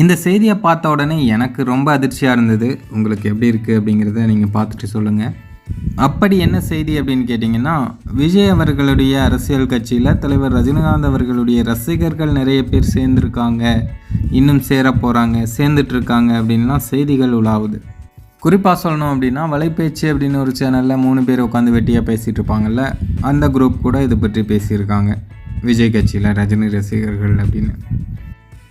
இந்த செய்தியை பார்த்த உடனே எனக்கு ரொம்ப அதிர்ச்சியாக இருந்தது. உங்களுக்கு எப்படி இருக்குது அப்படிங்கிறத நீங்கள் பார்த்துட்டு சொல்லுங்கள் அப்படி என்ன செய்தி அப்படின்னு கேட்டிங்கன்னா விஜய் அவர்களுடைய அரசியல் கட்சியில் தலைவர் ரஜினிகாந்த் அவர்களுடைய ரசிகர்கள் நிறைய பேர் சேர்ந்துருக்காங்க. இன்னும் சேர போகிறாங்க சேர்ந்துட்ருக்காங்க அப்படின்லாம் செய்திகள் உலாவுது. குறிப்பாக சொல்லணும் அப்படின்னா வலைப்பேச்சு அப்படின்னு ஒரு சேனலில் மூணு பேர் உட்காந்து வெட்டியாக பேசிகிட்டு இருப்பாங்கல்ல அந்த குரூப் கூட இதை பற்றி பேசியிருக்காங்க. விஜய் கட்சியில் ரஜினி ரசிகர்கள் அப்படின்னு.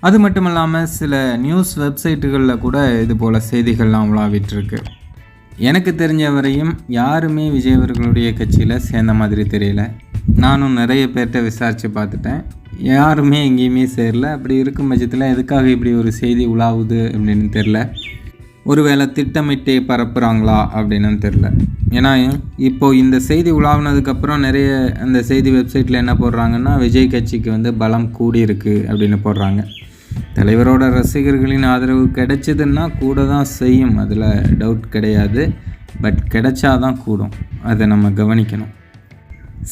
அது மட்டும் இல்லாமல் சில நியூஸ் வெப்சைட்டுகளில் கூட இது போல் செய்திகள்லாம் உலாவிட்டுருக்கு. எனக்கு தெரிஞ்ச வரையும் யாருமே விஜய் அவர்களுடைய கட்சியில் சேர்ந்த மாதிரி தெரியல. நானும் நிறைய பேர்கிட்ட விசாரித்து பார்த்துட்டேன். யாருமே எங்கேயுமே சேரல. அப்படி இருக்கும் பட்சத்தில் எதுக்காக இப்படி ஒரு செய்தி உலாவுது அப்படின்னு தெரில ஒருவேளை திட்டமிட்டே பரப்புகிறாங்களா அப்படின்னு தெரில ஏன்னா இப்போது இந்த செய்தி உலாவினதுக்கப்புறம் நிறைய அந்த செய்தி வெப்சைட்டில் என்ன போடுறாங்கன்னா விஜய் கட்சிக்கு வந்து பலம் கூடியிருக்கு அப்படின்னு போடுறாங்க. தலைவரோட ரசிகர்களின் ஆதரவு கிடைச்சதுன்னா கூட தான் செய்யும். அதில் டவுட் கிடையாது. பட் கிடைச்சாதான் கூடும். அதை நம்ம கவனிக்கணும்.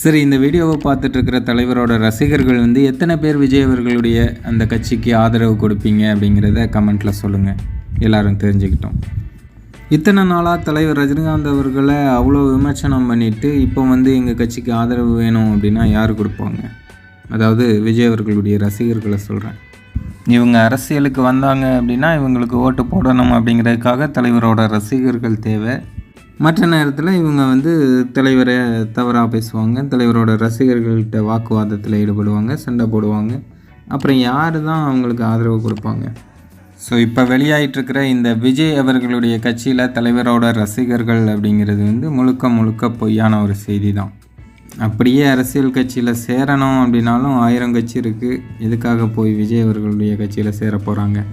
சரி இந்த வீடியோவை பார்த்துட்ருக்கிற தலைவரோட ரசிகர்கள் வந்து எத்தனை பேர் விஜய் அவர்களுடைய அந்த கட்சிக்கு ஆதரவு கொடுப்பீங்க அப்படிங்கிறத கமெண்ட்டில் சொல்லுங்கள் எல்லோரும் தெரிஞ்சுக்கிட்டோம். இத்தனை நாளாக தலைவர் ரஜினிகாந்த் அவர்களை அவ்வளோ விமர்சனம் பண்ணிவிட்டு இப்போ வந்து எங்கள் கட்சிக்கு ஆதரவு வேணும் அப்படின்னா யார் கொடுப்பாங்க? அதாவது விஜய் அவர்களுடைய ரசிகர்களை சொல்கிறேன் இவங்க அரசியலுக்கு வந்தாங்க அப்படின்னா இவங்களுக்கு ஓட்டு போடணும் அப்படிங்கிறதுக்காக தலைவரோட ரசிகர்கள் தேவை. மற்ற நேரத்தில் இவங்க வந்து தலைவரை தவறாக பேசுவாங்க தலைவரோட ரசிகர்கள்கிட்ட வாக்குவாதத்தில் ஈடுபடுவாங்க சண்டை போடுவாங்க. அப்புறம் யார் தான் அவங்களுக்கு ஆதரவு கொடுப்பாங்க? ஸோ இப்போ வெளியாயிட்டிருக்கிற இந்த விஜய் அவர்களுடைய கட்சியில் தலைவரோட ரசிகர்கள் அப்படிங்கிறது வந்து முழுக்க முழுக்க பொய்யான ஒரு செய்தி தான் அப்படியே அரசியல் கட்சியில் சேரணும் அப்படின்னாலும் ஆயிரம் கட்சி இருக்குது எதுக்காக போய் விஜய் அவர்களுடைய கட்சியில் சேர போகிறாங்க